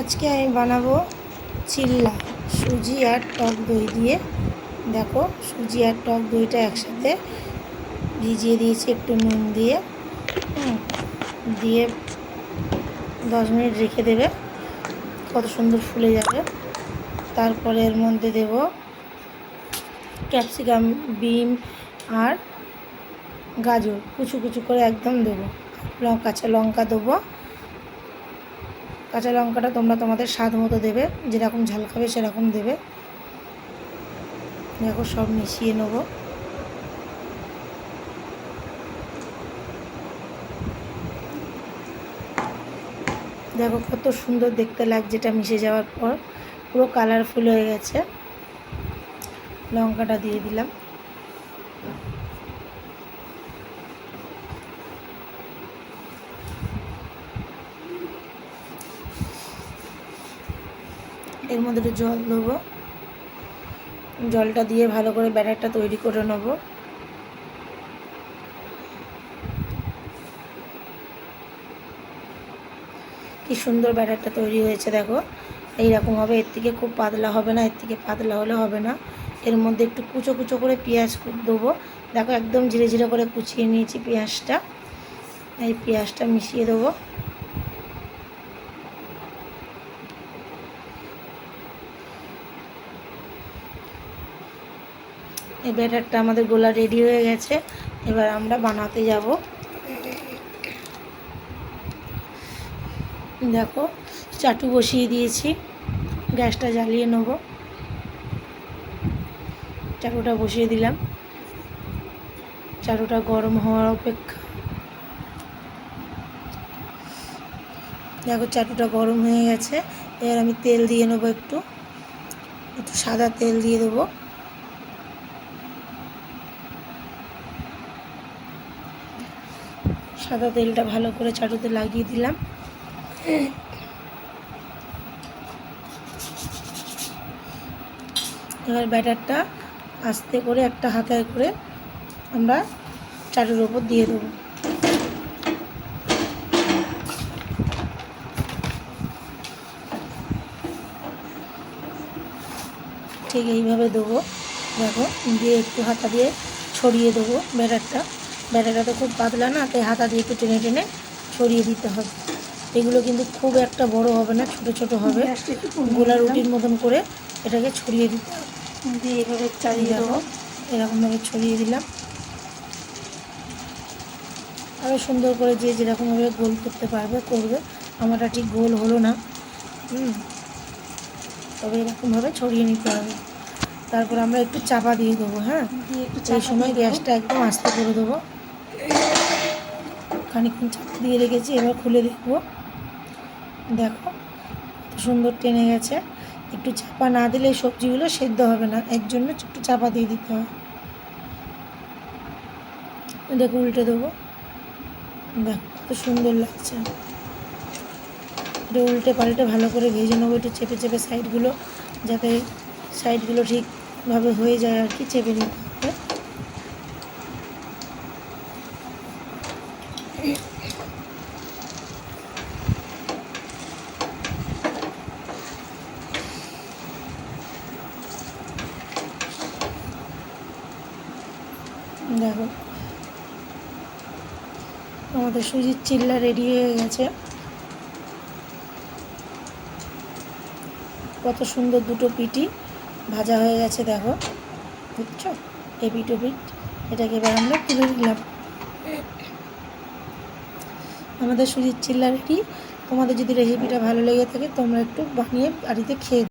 আজকে আমি বানাবো চিল্লা, সুজি আর টক দই দিয়ে। দেখো, সুজি আর টক দইটা একসাথে ভিজিয়ে দিয়েছি একটু নুন দিয়ে। দিয়ে দশ মিনিট রেখে দেবে। কত সুন্দর ফুলে যাবে। তারপরে এর মধ্যে দেব ক্যাপসিকাম, বিম আর গাজর। কুচু কুচু করে একদম দেবো। লঙ্কা, কাঁচা লঙ্কা দেবো। কাঁচা লঙ্কাটা তোমরা তোমাদের স্বাদ মতো দেবে, যেরকম ঝাল খাবে সেরকম দেবে। দেখো সব মিশিয়ে নেব। দেখো কত সুন্দর দেখতে লাগছে এটা মিশে যাওয়ার পর, পুরো কালারফুল হয়ে গেছে। লঙ্কাটা দিয়ে দিলাম। এর মধ্যে একটু জল দেবো জলটা দিয়ে ভালো করে ব্যাটারটা তৈরি করে নেব। কি সুন্দর ব্যাটারটা তৈরি হয়েছে দেখো। এইরকম হবে, এর থেকে খুব পাতলা হবে না, এর থেকে পাতলা হলে হবে না। এর মধ্যে একটু কুচো কুচো করে পেঁয়াজ দেবো। দেখো একদম ধীরে ধীরে করে কুচিয়ে নিয়েছি পেঁয়াজটা। এই পেঁয়াজটা মিশিয়ে দেবো। এই ব্যাটারটা আমাদের গোলা রেডি হয়ে গেছে। এবার আমরা বানাতে যাব। দেখো, চাটু বসিয়ে দিয়েছি। গ্যাসটা জ্বালিয়ে নেব। চাটুটা বসিয়ে দিলাম। চাটুটা গরম হওয়ার অপেক্ষা। দেখো, চাটুটা গরম হয়ে গেছে। এবার আমি তেল দিয়ে নেব একটু। একটু সাদা তেল দিয়ে দেবো। সাদা তেলটা ভালো করে চাটুতে লাগিয়ে দিলাম। এবার ব্যাটারটা আস্তে করে একটা হাতায় করে আমরা চাটুর ওপর দিয়ে দেবো। ঠিক এইভাবে দেবো। দেখো, দিয়ে একটু হাতা দিয়ে ছড়িয়ে দেবো ব্যাটারটা। ব্যাটারটা তো খুব পাতলা না তাই হাতা দিয়ে একটু টেনে টেনে ছড়িয়ে দিতে হবে। এগুলো কিন্তু খুব একটা বড় হবে না ছোট ছোট হবে। গোলা রুটির মতন করে এটাকে ছড়িয়ে দিতে হবে। দিয়ে এভাবে চালিয়ে দেবো। এরকমভাবে ছড়িয়ে দিলাম। আরও সুন্দর করে যে যেরকমভাবে গোল করতে পারবে করবে। আমারটা ঠিক গোল হলো না। হুম তবে এরকমভাবে ছড়িয়ে নিতে হবে। তারপর আমরা একটু চাপা দিয়ে দেবো হ্যাঁ? এই সময় গ্যাসটা একদম আস্তে করে দেবো। খানিক্ষণ চাপা দিয়ে রেখেছি এবার খুলে দেখব। দেখো সুন্দর টেনে গেছে। একটু চাপা না দিলে এই সবজিগুলো সেদ্ধ হবে না এর জন্য একটু চাপা দিয়ে দিতে হয় দেখো উল্টে দেবো। দেখো কত সুন্দর লাগছে। এটা উল্টে পাল্টে ভালো করে ভেজে নেব একটু চেপে চেপে সাইডগুলো যাতে সাইডগুলো ঠিকভাবে হয়ে যায় আর কি, চেপে নিতে হবে। দেখো, আমাদের সুজির চিল্লা রেডি হয়ে গেছে। কত সুন্দর দুটো পিটি ভাজা হয়ে গেছে, দেখো। বুঝছ? এপিট ওপিট এটাকে এবার আমরা তুলে নিলাম। আমাদের সুজির চিল্লা রেডি তোমাদের যদি রেসিপিটা ভালো লেগে থাকে, তোমরা একটু বানিয়ে বাড়িতে খেয়ে